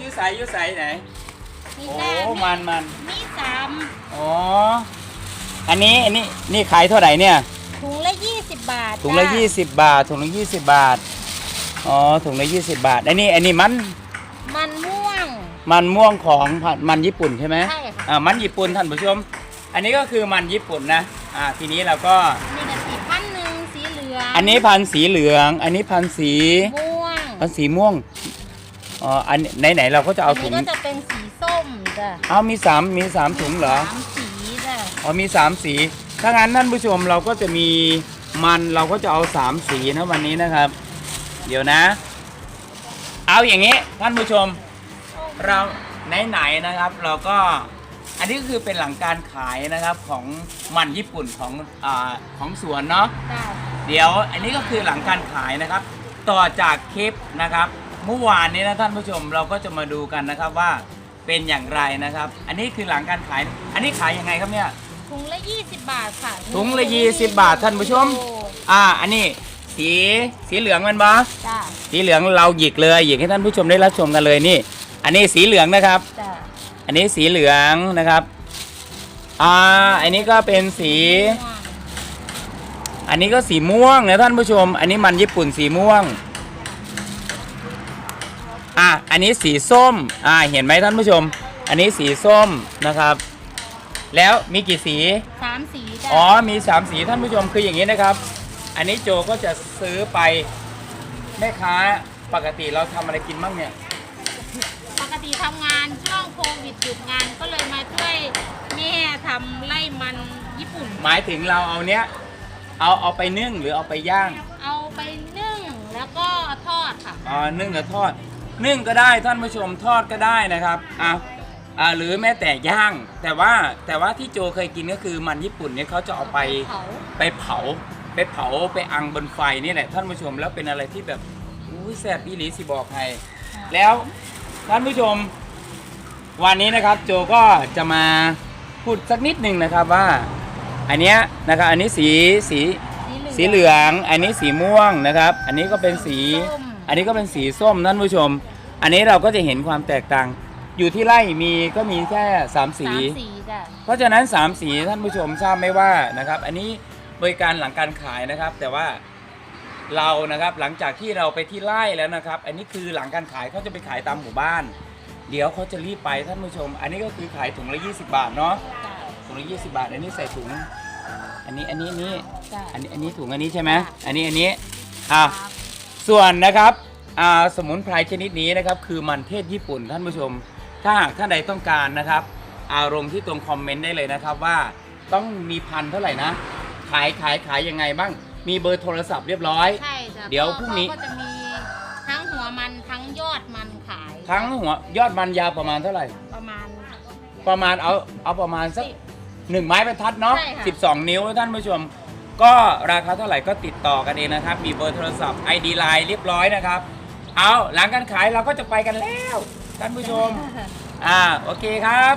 อยู่ใสอยู่ใสไหนนี่โอ้ จ้ามันมันมีสามอ๋อ อันนี้อันนี้นี่ขายเท่าไหร่เนี่ย ถุงละยี่สิบบาทถุงละ จ้ายี่สิบบาท ถุงละยี่สิบบาท อ๋อ ถุงละยี่สิบบาท อันนี้อันนี้มัน มันม่วง มันม่วงของผัดมันญี่ปุ่นใช่ไหมใช่ค่ะ อ่า มันญี่ปุ่นท่านผู้ชม อันนี้ก็คือมันญี่ปุ่นนะ อ่า ทีนี้เราก็ นี่ก็สีพันหนึ่งสีเหลืองอันนี้พันธุ์สีเหลือง อันนี้พันธุ์สี ม่วงพันธุ์สีม่วง อ๋ออันไหนไหนๆเราก็จะเอาอันถุนี้งก็จะเป็นสีส้มจ้ะเอามีสามมีสามถุงเหรอ สามสีจ้ะอ๋อมีสามสี ถ้างั้นท่านผู้ชมเราก็จะมีมันเราก็จะเอาสามสีนะวันนี้นะครับ เดี๋ยวนะ เอาอย่างนี้ท่านผู้ชม เราไหนๆนะครับ เราก็อันนี้ก็คือเป็นหลังการขายนะครับของมันญี่ปุ่นของอาของสวนเนาะ จ้ะเดี๋ยวอันนี้ก็คือหลังการขายนะครับ ต่อจากคลิปนะครับ เมื่อวานนี้นะท่านผู้ชมเราก็จะมาดูกันนะครับว่าเป็นอย่างไรนะครับ อันนี้คือหลังการขาย อันนี้ขายยังไงครับเนี่ย ถุงละยี่สิบบาทค่ะถุงละ20 บาทท่านผู้ชมอ่า อันนี้สีสีเหลืองมันบอจ้ะสีเหลืองเราหยิกเลยหยิกให้ท่านผู้ชมได้รับชมกันเลยนี่ อันนี้สีเหลืองนะครับ จ้ะอันนี้สีเหลืองนะครับ อ่า อันนี้ก็เป็นสีม่วงอันนี้ก็สีม่วงนะท่านผู้ชม อันนี้มันญี่ปุ่นสีม่วง อะอันนี้สีส้มอ่าเห็นไหมท่านผู้ชม อันนี้สีส้มนะครับ แล้วมีกี่สี สามสีจ้ะอ๋อมีสามสีท่านผู้ชมคืออย่างนี้นะครับ อันนี้โจก็จะซื้อไปแม่ค้าปกติเราทำอะไรกินบ้างเนี่ย ปกติทำงานช่วงโควิดหยุดงานก็เลยมาช่วยแม่ทำไร่มันญี่ปุ่น หมายถึงเราเอาเนี้ยเอาเอาไปนึ่งหรือเอาไปย่างเอาไปนึ่งแล้วก็ทอดค่ะ อ่านึ่งหรือทอด นึ่งก็ได้ท่านผู้ชมทอดก็ได้นะครับอ่าอ่าหรือแม้แต่ย่าง แต่ว่าแต่ว่าที่โจเคยกินก็คือมันญี่ปุ่นเนี่ยเขาจะเอาไปเผา ไปเผาไปเผาไปอังบนไฟนี่แหละท่านผู้ชมแล้วเป็นอะไรที่แบบอุ้ยแซ่บอีหลีสิบอกให้แล้วท่านผู้ชม วันนี้นะครับโจก็จะมาพูดสักนิดหนึ่งนะครับว่า อันเนี้ยนะครับอันนี้สีสี สีเหลือง อันนี้สีม่วงนะครับ อันนี้ก็เป็นสี ส้ม อันนี้ก็เป็นสีส้มท่านผู้ชม อันนี้เราก็จะเห็นความแตกต่าง อยู่ที่ไร่มีก็มีแค่สามสี สามสีจ้ะเพราะฉะนั้นสามสีท่านผู้ชมทราบไหมว่านะครับ อันนี้บริการหลังการขายนะครับ แต่ว่าเรานะครับหลังจากที่เราไปที่ไร่แล้วนะครับ อันนี้คือหลังการขายเขาจะไปขายตามหมู่บ้าน เดี๋ยวเขาจะรีบไปท่านผู้ชม อันนี้ก็คือขายถุงละ 20 บาทเนาะจ้ะถุงละ20 บาท อันนี้ใส่ถุง อันนี้อันนี้อันนี้จ้ะอันนี้อันนี้ถุงอันนี้ใช่ไหมอันนี้อันนี้อะส่วนนะครับ อ่าสมุนไพรชนิดนี้นะครับคือมันเทศญี่ปุ่นท่านผู้ชม ถ้าหากท่านใดต้องการนะครับ อารมณ์ที่ตรงคอมเมนต์ได้เลยนะครับว่าต้องมีพันเท่าไหร่นะ ขายขายขายยังไงบ้าง มีเบอร์โทรศัพท์เรียบร้อย ใช่จ้ะเดี๋ยวก็พรุ่งนี้ก็จะมีทั้งหัวมันทั้งยอดมันขายทั้งหัวยอดมันยาวประมาณเท่าไหร่ ประมาณ ประมาณเอาเอาประมาณสักหนึ่งไม้บรรทัดเนาะใช่ค่ะ 12 นิ้วท่านผู้ชม ก็ราคาเท่าไหร่ก็ติดต่อกันเองนะครับ มีเบอร์โทรศัพท์ ID Line เรียบร้อยนะครับ เอาหลังการขายเราก็จะไปกันแล้วท่านผู้ชม อ่าโอเคครับ